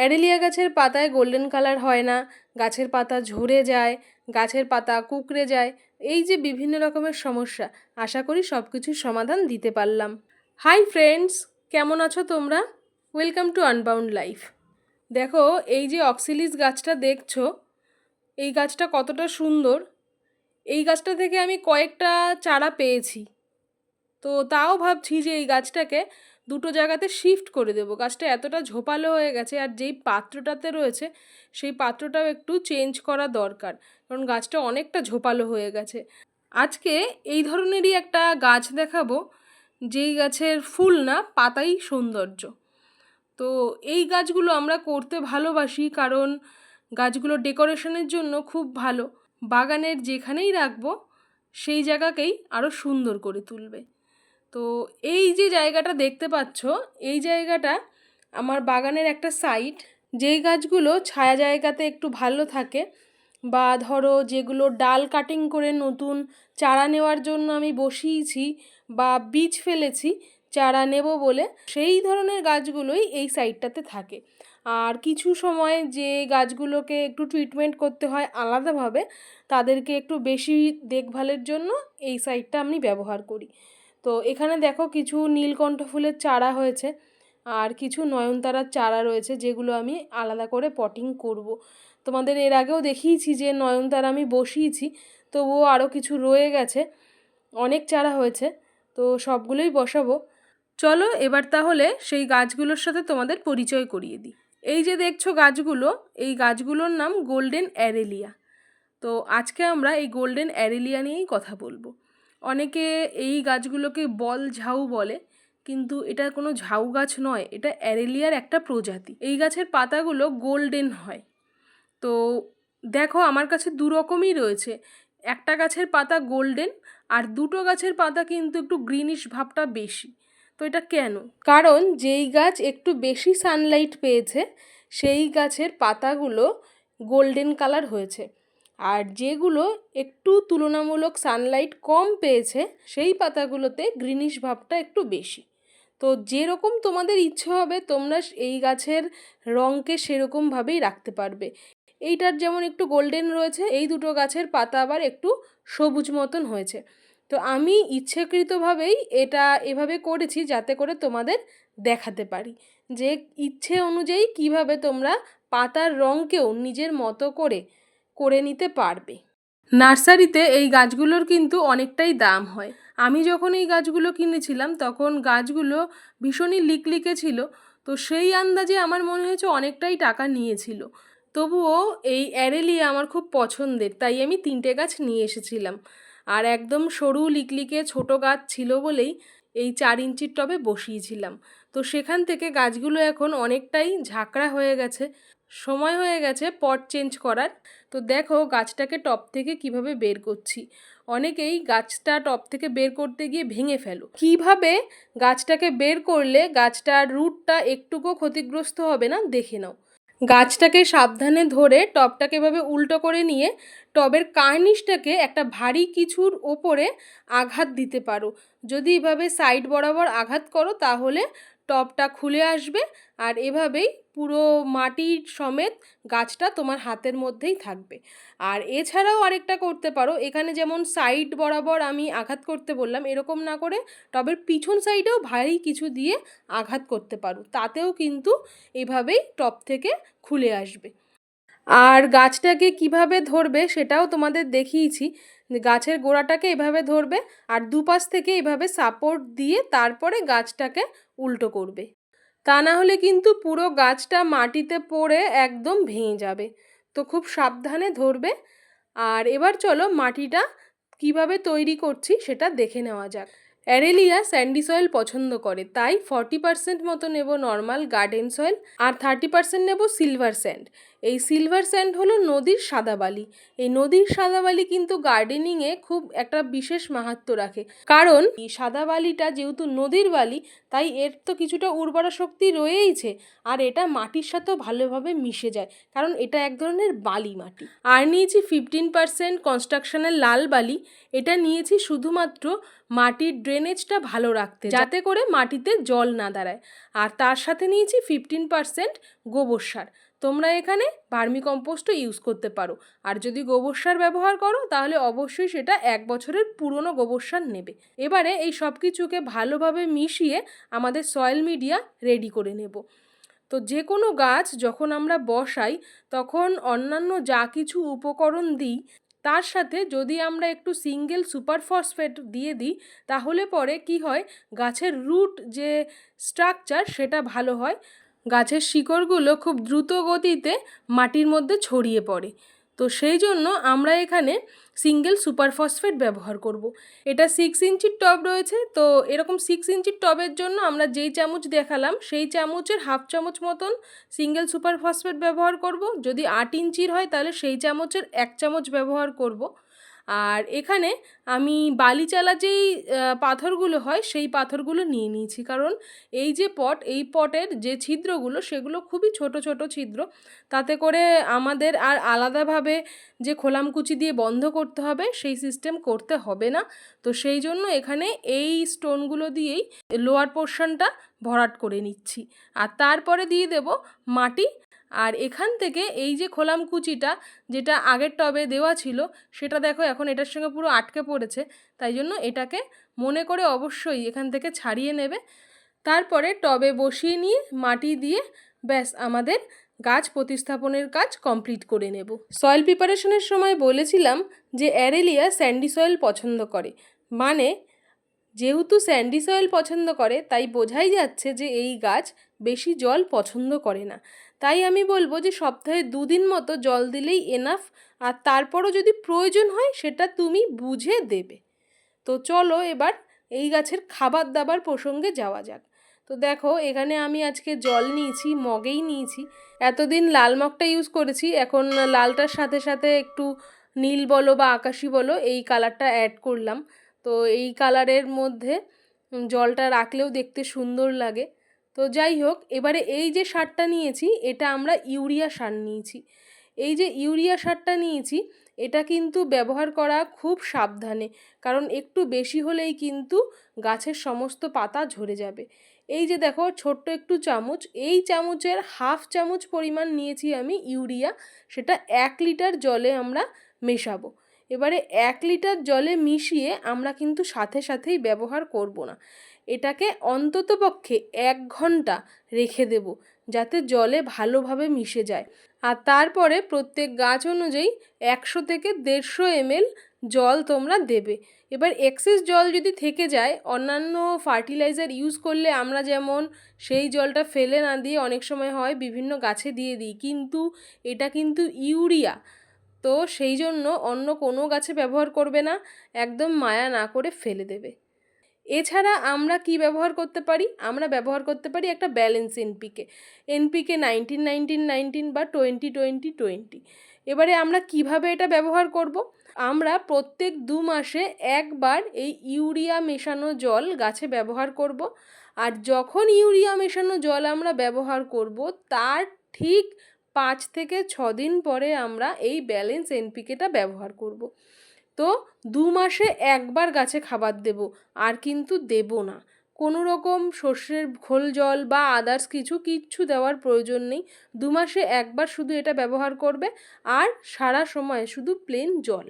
অ্যাডেলিয়া গাছের পাতায় golden colour হয় না, গাছের পাতা ঝরে যায়, গাছের পাতা কুকড়ে যায়, এই যে বিভিন্ন রকমের সমস্যা, আশা করি সব কিছুর সমাধান দিতে পারলাম। হাই ফ্রেন্ডস, কেমন আছো তোমরা? Welcome to unbound life. দেখো, এই যে অক্সিলিস গাছটা দেখছ, এই গাছটা কতটা সুন্দর। এই গাছটা থেকে আমি কয়েকটা চারা পেয়েছি। তো তাও ভাবছি যে এই গাছটাকে দুটো জায়গাতে শিফট করে দেবো। গাছটা এতটা ঝোপালো হয়ে গেছে আর যেই পাত্রটাতে রয়েছে, সেই পাত্রটাও একটু চেঞ্জ করা দরকার, কারণ গাছটা অনেকটা ঝোপালো হয়ে গেছে। আজকে এই ধরনেরই একটা গাছ দেখাবো, যেই গাছের ফুল না, পাতাই সৌন্দর্য। তো এই গাছগুলো আমরা করতে ভালোবাসি, কারণ গাছগুলো ডেকোরেশনের জন্য খুব ভালো। বাগানের যেখানেই রাখব, সেই জায়গাকেই আরও সুন্দর করে তুলবে। তো এই যে জায়গাটা দেখতে পাচ্ছ, এই জায়গাটা আমার বাগানের একটা সাইড যেই গাছগুলো ছায়া জায়গাতে একটু ভালো থাকে বা ধরো যেগুলো ডাল কাটিং করে নতুন চারা নেওয়ার জন্য আমি বসিয়েছি বা বীজ ফেলেছি, চারা নেব বলে সেই ধরনের গাছগুলোই এই সাইডটাতে থাকে। আর কিছু সময় যে গাছগুলোকে একটু ট্রিটমেন্ট করতে হয় আলাদাভাবে, তাদেরকে একটু বেশি দেখভালের জন্য এই সাইডটা আমি ব্যবহার করি। তো এখানে দেখো কিছু নীলকণ্ঠ ফুলের চারা হয়েছে আর কিছু নয়নতারার চারা রয়েছে যেগুলো আমি আলাদা করে পটিং করব। তোমাদের এর আগেও দেখিয়েছি যে নয়নতারা আমি বসিয়েছি, তবুও আরও কিছু রয়ে গেছে, অনেক চারা হয়েছে, তো সবগুলোই বসাবো। চলো এবার তাহলে সেই গাছগুলোর সাথে তোমাদের পরিচয় করিয়ে দিই। এই যে দেখছ গাছগুলো, এই গাছগুলোর নাম গোল্ডেন অ্যারেলিয়া তো আজকে আমরা এই গোল্ডেন অ্যারেলিয়া নিয়েই কথা বলব। অনেকে এই গাছগুলোকে বল ঝাউ বলে, কিন্তু এটা কোনো ঝাউ গাছ নয়, এটা অ্যারেলিয়ার একটা প্রজাতি। এই গাছের পাতাগুলো গোল্ডেন হয়। তো দেখো, আমার কাছে দু রকমই রয়েছে। একটা গাছের পাতা গোল্ডেন, আর দুটো গাছের পাতা কিন্তু একটু গ্রিনিশ ভাবটা বেশি। তো এটা কেন? কারণ যেই গাছ একটু বেশি সানলাইট পেয়েছে, সেই গাছের পাতাগুলো গোল্ডেন কালার হয়েছে। আর যেগুলো একটু তুলনামূলক সানলাইট কম পেয়েছে, সেই পাতাগুলোতে গ্রিনিশ ভাবটা একটু বেশি। তো যেরকম তোমাদের ইচ্ছে হবে, তোমরা এই গাছের রঙকে সেরকমভাবেই রাখতে পারবে। এইটার যেমন একটু গোল্ডেন রয়েছে, এই দুটো গাছের পাতা আবার একটু সবুজ মতন হয়েছে। তো আমি ইচ্ছাকৃতভাবেই এটা এভাবে করেছি যাতে করে তোমাদের দেখাতে পারি। যে ইচ্ছে অনুযায়ী কীভাবে তোমরা পাতার রঙকেও নিজের মতো করে করে নিতে পারবে। নার্সারিতে এই গাছগুলোর কিন্তু অনেকটাই দাম হয়। আমি যখন এই গাছগুলো কিনেছিলাম, তখন গাছগুলো ভীষণই লিকলিকে ছিল। তো সেই আন্দাজে আমার মনে হয়েছে অনেকটাই টাকা নিয়েছিল। তবুও এই অ্যারেলিয়া আমার খুব পছন্দের, তাই আমি তিনটে গাছ নিয়ে এসেছিলাম। আর একদম সরু, লিকলিকে ছোট গাছ ছিল বলেই এই চার ইঞ্চির টবে বসিয়েছিলাম। তো সেখান থেকে গাছগুলো এখন অনেকটাই ঝাঁকড়া হয়ে গেছে। সময় হয়ে গেছে পট চেঞ্জ করার। তো দেখো গাছটাকে টপ থেকে কীভাবে বের করছি। অনেকেই গাছটা টপ থেকে বের করতে গিয়ে ভেঙে ফেলো। কীভাবে গাছটাকে বের করলে গাছটার রুটটা একটুকু ক্ষতিগ্রস্ত হবে না দেখে নাও। গাছটাকে সাবধানে ধরে টবটাকে এভাবে উল্টো করে নিয়ে টবের কার্নিশটাকে একটা ভারী কিছুর ওপরে আঘাত দিতে পারো। যদি এভাবে সাইড বরাবর আঘাত করো তাহলে টবটা খুলে আসবে আর এভাবেই পুরো মাটির সমেত গাছটা তোমার হাতের মধ্যেই থাকবে। আর এছাড়াও আরেকটা করতে পারো, এখানে যেমন সাইড বরাবর আমি আঘাত করতে বললাম, এরকম না করে টবের পিছন সাইডেও ভারী কিছু দিয়ে আঘাত করতে পারো, তাতেও কিন্তু এভাবেই টব থেকে খুলে আসবে। আর গাছটাকে কীভাবে ধরবে সেটাও তোমাদের দেখিয়েছি। গাছের গোড়াটাকে এভাবে ধরবে আর দুপাশ থেকে এভাবে সাপোর্ট দিয়ে তারপরে গাছটাকে উল্টো করবে। তা না হলে কিন্তু পুরো গাছটা মাটিতে পড়ে একদম ভেঙে যাবে। তো খুব সাবধানে ধরবে। আর এবার চলো মাটিটা কীভাবে তৈরি করছি সেটা দেখে নেওয়া যাক। অ্যারেলিয়া স্যান্ডি সয়েল পছন্দ করে, তাই ফর্টি পার্সেন্ট মতো নেব নর্মাল গার্ডেন সয়েল আর থার্টি পার্সেন্ট নেব সিলভার স্যান্ড এই সিলভার স্যান্ড হলো নদীর সাদা বালি। এই নদীর সাদা বালি কিন্তু গার্ডেনিংয়ে খুব একটা বিশেষ মাহাত্ম রাখে। কারণ এই সাদা বালিটা যেহেতু নদীর বালি, তাই এর তো কিছুটা উর্বরা শক্তি রয়েইছে আর এটা মাটির সাথেও ভালোভাবে মিশে যায়। কারণ এটা এক ধরনের বালি মাটি। আর নিয়েছি ফিফটিন পার্সেন্ট কনস্ট্রাকশনের লাল বালি। এটা নিয়েছি শুধুমাত্র মাটির ড্রেনেজটা ভালো রাখতে, যাতে করে মাটিতে জল না দাঁড়ায়। আর তার সাথে নিয়েছি ফিফটিন পারসেন্ট গোবর সার। তোমরা এখানে ভার্মি কম্পোস্টও ইউজ করতে পারো। আর যদি গোবর সার ব্যবহার করো, তাহলে অবশ্যই সেটা এক বছরের পুরনো গোবর সার নেবে। এবারে এই সব কিছুকে ভালোভাবে মিশিয়ে আমাদের সয়েল মিডিয়া রেডি করে নেব। তো যে কোনো গাছ যখন আমরা বসাই, তখন অন্যান্য যা কিছু উপকরণ দিই, তার সাথে যদি আমরা একটু সিঙ্গেল সুপার ফসফেট দিয়ে দিই, তাহলে পরে কি হয়, গাছের রুট যে স্ট্রাকচার সেটা ভালো হয়। গাছের শিকড়গুলো খুব দ্রুত গতিতে মাটির মধ্যে ছড়িয়ে পড়ে। তো সেই জন্য আমরা এখানে সিঙ্গেল সুপার ফসফেট ব্যবহার করব। এটা সিক্স ইঞ্চির টব রয়েছে, তো এরকম সিক্স ইঞ্চির টবের জন্য আমরা যেই চামচ দেখালাম, সেই চামচের হাফ চামচ মতন সিঙ্গেল সুপার ফসফেট ব্যবহার করব। যদি আট ইঞ্চির হয়, তাহলে সেই চামচের এক চামচ ব্যবহার করব। আর এখানে আমি বালিচালা যেই পাথরগুলো হয় সেই পাথরগুলো নিয়ে নিয়েছি। কারণ এই যে পট, এই পটের যে ছিদ্রগুলো সেগুলো খুবই ছোট ছোট ছিদ্র। তাতে করে আমাদের আর আলাদাভাবে যে খোলামকুচি দিয়ে বন্ধ করতে হবে সেই সিস্টেম করতে হবে না। তো সেই জন্য এখানে এই স্টোনগুলো দিয়েই লোয়ার পোর্শনটা ভরাট করে নিচ্ছি। আর তারপরে দিয়ে দেব মাটি। আর এখান থেকে এই যে খোলাম কুচিটা, যেটা আগের টবে দেওয়া ছিল, সেটা দেখো এখন এটার সঙ্গে পুরো আটকে পড়েছে। তাই জন্য এটাকে মনে করে অবশ্যই এখান থেকে ছাড়িয়ে নেবে। তারপরে টবে বসিয়ে নিয়ে মাটি দিয়ে ব্যাস আমাদের গাছ প্রতিস্থাপনের কাজ কমপ্লিট করে নেব। সয়েল প্রিপারেশনের সময় বলেছিলাম যে অ্যারেলিয়া স্যান্ডি সয়েল পছন্দ করে। মানে যেহেতু স্যান্ডি সয়েল পছন্দ করে, তাই বোঝাই যাচ্ছে যে এই গাছ বেশি জল পছন্দ করে না। তাই আমি বলব যে সপ্তাহে দুদিন মতো জল দিলেই এনাফ আর তারপরও যদি প্রয়োজন হয় সেটা তুমি বুঝে দেবে। তো চলো এবার এই গাছের খাবার দাবার প্রসঙ্গে যাওয়া যাক। তো দেখো, এখানে আমি আজকে জল নিয়েছি, মগেই নিয়েছি। এতদিন লাল মগটা ইউজ করেছি, এখন লালটার সাথে সাথে একটু নীল বলো বা আকাশি বলো, এই কালারটা অ্যাড করলাম। তো এই কালারের মধ্যে জলটা রাখলেও দেখতে সুন্দর লাগে। তো যাই হোক, এবারে এই যে সারটা নিয়েছি, এটা আমরা ইউরিয়া সার নিয়েছি। এই যে ইউরিয়া সারটা নিয়েছি, এটা কিন্তু ব্যবহার করা খুব সাবধানে, কারণ একটু বেশি হলেই কিন্তু গাছের সমস্ত পাতা ঝরে যাবে। এই যে দেখো, ছোট্ট একটু চামচ, এই চামচের হাফ চামচ পরিমাণ নিয়েছি আমি ইউরিয়া, সেটা এক লিটার জলে আমরা মেশাবো। এবারে এক লিটার জলে মিশিয়ে আমরা কিন্তু সাথে সাথেই ব্যবহার করব না। এটাকে অন্ততপক্ষে এক ঘণ্টা রেখে দেব যাতে জলে ভালোভাবে মিশে যায়। আর তারপরে প্রত্যেক গাছ অনুযায়ী একশো থেকে দেড়শো এমএল জল তোমরা দেবে। এবার এক্সেস জল যদি থেকে যায়, অন্যান্য ফার্টিলাইজার ইউজ করলে আমরা যেমন সেই জলটা ফেলে না দিয়ে অনেক সময় হয় বিভিন্ন গাছে দিয়ে দিই, কিন্তু এটা কিন্তু ইউরিয়া। তো সেই জন্য অন্য কোনো গাছে ব্যবহার করবে না, একদম মায়া না করে ফেলে দেবে। এছাড়া আমরা কি ব্যবহার করতে পারি? আমরা ব্যবহার করতে পারি একটা balance NPK NPK nineteen nineteen nineteen বা টোয়েন্টি টোয়েন্টি টোয়েন্টি এবারে আমরা কীভাবে এটা ব্যবহার করব? আমরা প্রত্যেক দু মাসে একবার এই ইউরিয়া মেশানো জল গাছে ব্যবহার করব। আর যখন ইউরিয়া মেশানো জল আমরা ব্যবহার করব, তার ঠিক পাঁচ থেকে ছ দিন পরে আমরা এই ব্যালেন্স এনপিকেটা ব্যবহার করব। তো দু মাসে একবার গাছে খাবার দেব, আর কিন্তু দেব না। কোনো রকম সর্ষের ঘোল জল বা আদার্স কিছু, কিচ্ছু দেওয়ার প্রয়োজন নেই। দু মাসে একবার শুধু এটা ব্যবহার করবে, আর সারা সময় শুধু প্লেন জল।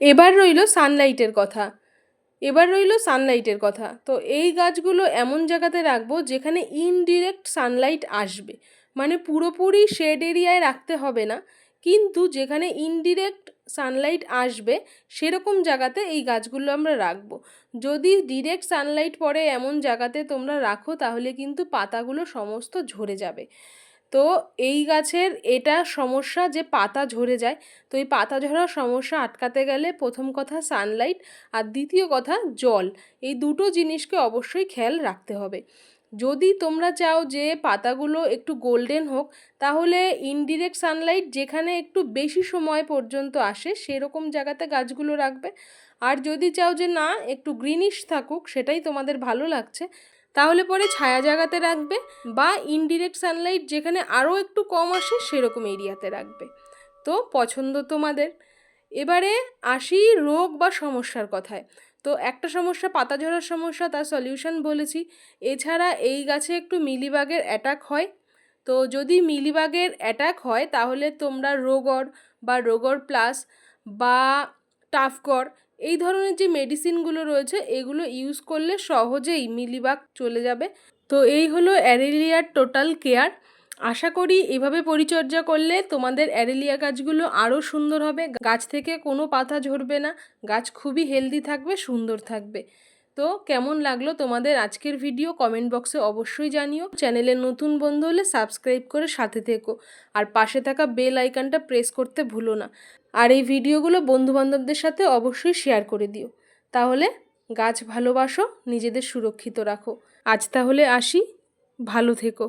এবার রইল সানলাইটের কথা। এবার রইল সানলাইটের কথা। তো এই গাছগুলো এমন জায়গাতে রাখব যেখানে ইনডিরেক্ট সানলাইট আসবে। মানে পুরোপুরি শেড এরিয়ায় রাখতে হবে না। কিন্তু যেখানে ইনডিরেক্ট সানলাইট আসবে, সেরকম জায়গাতে এই গাছগুলো আমরা রাখব। যদি ডিরেক্ট সানলাইট পড়ে এমন জায়গাতে তোমরা রাখো, তাহলে কিন্তু পাতাগুলো সমস্ত ঝরে যাবে। তো এই গাছের এটা সমস্যা যে পাতা ঝরে যায়, তো এই পাতা ঝরার সমস্যা আটকাতে গেলে প্রথম কথা সানলাইট আর দ্বিতীয় কথা জল। এই দুটো জিনিসকে অবশ্যই খেয়াল রাখতে হবে। যদি তোমরা চাও যে পাতাগুলো একটু গোল্ডেন হোক, তাহলে ইনডিরেক্ট সানলাইট যেখানে একটু বেশি সময় পর্যন্ত আসে, সেরকম জায়গাতে গাছগুলো রাখবে। আর যদি চাও যে না, একটু গ্রিনিশ থাকুক, সেটাই তোমাদের ভালো লাগছে, তাহলে পরে ছায়া জায়গাতে রাখবে বা ইনডিরেক্ট সানলাইট যেখানে আরও একটু কম আসে, সেরকম এরিয়াতে রাখবে। তো পছন্দ তোমাদের। এবারে আসি রোগ বা সমস্যার কথায়। তো একটা সমস্যা, পাতা ঝরার সমস্যা, তার সলিউশন বলেছি। এছাড়া এই গাছে একটু মিলিবাগের অ্যাটাক হয়। তো যদি মিলিবাগের অ্যাটাক হয়, তাহলে তোমরা রোগর বা রোগর প্লাস বা টাফকর, এই ধরনের যে মেডিসিনগুলো রয়েছে, এগুলো ইউজ করলে সহজেই মিলিবাগ চলে যাবে। তো এই হলো অ্যারেলিয়ার টোটাল কেয়ার আশা করি এভাবে পরিচর্যা করলে তোমাদের অ্যারেলিয়া গাছগুলো আরও সুন্দর হবে। গাছ থেকে কোনো পাতা ঝরবে না। গাছ খুবই হেলদি থাকবে, সুন্দর থাকবে। তো কেমন লাগল তোমাদের আজকের ভিডিও কমেন্ট বক্সে অবশ্যই জানিও। চ্যানেলের নতুন বন্ধু হলে সাবস্ক্রাইব করে সাথে থেকো। আর পাশে থাকা বেল আইকনটা প্রেস করতে ভুলো না। আর এই ভিডিওগুলো বন্ধুবান্ধবদের সাথে অবশ্যই শেয়ার করে দিও। তাহলে গাছ ভালোবাসো, নিজেদের সুরক্ষিত রাখো। আজ তাহলে আসি। ভালো থেকো।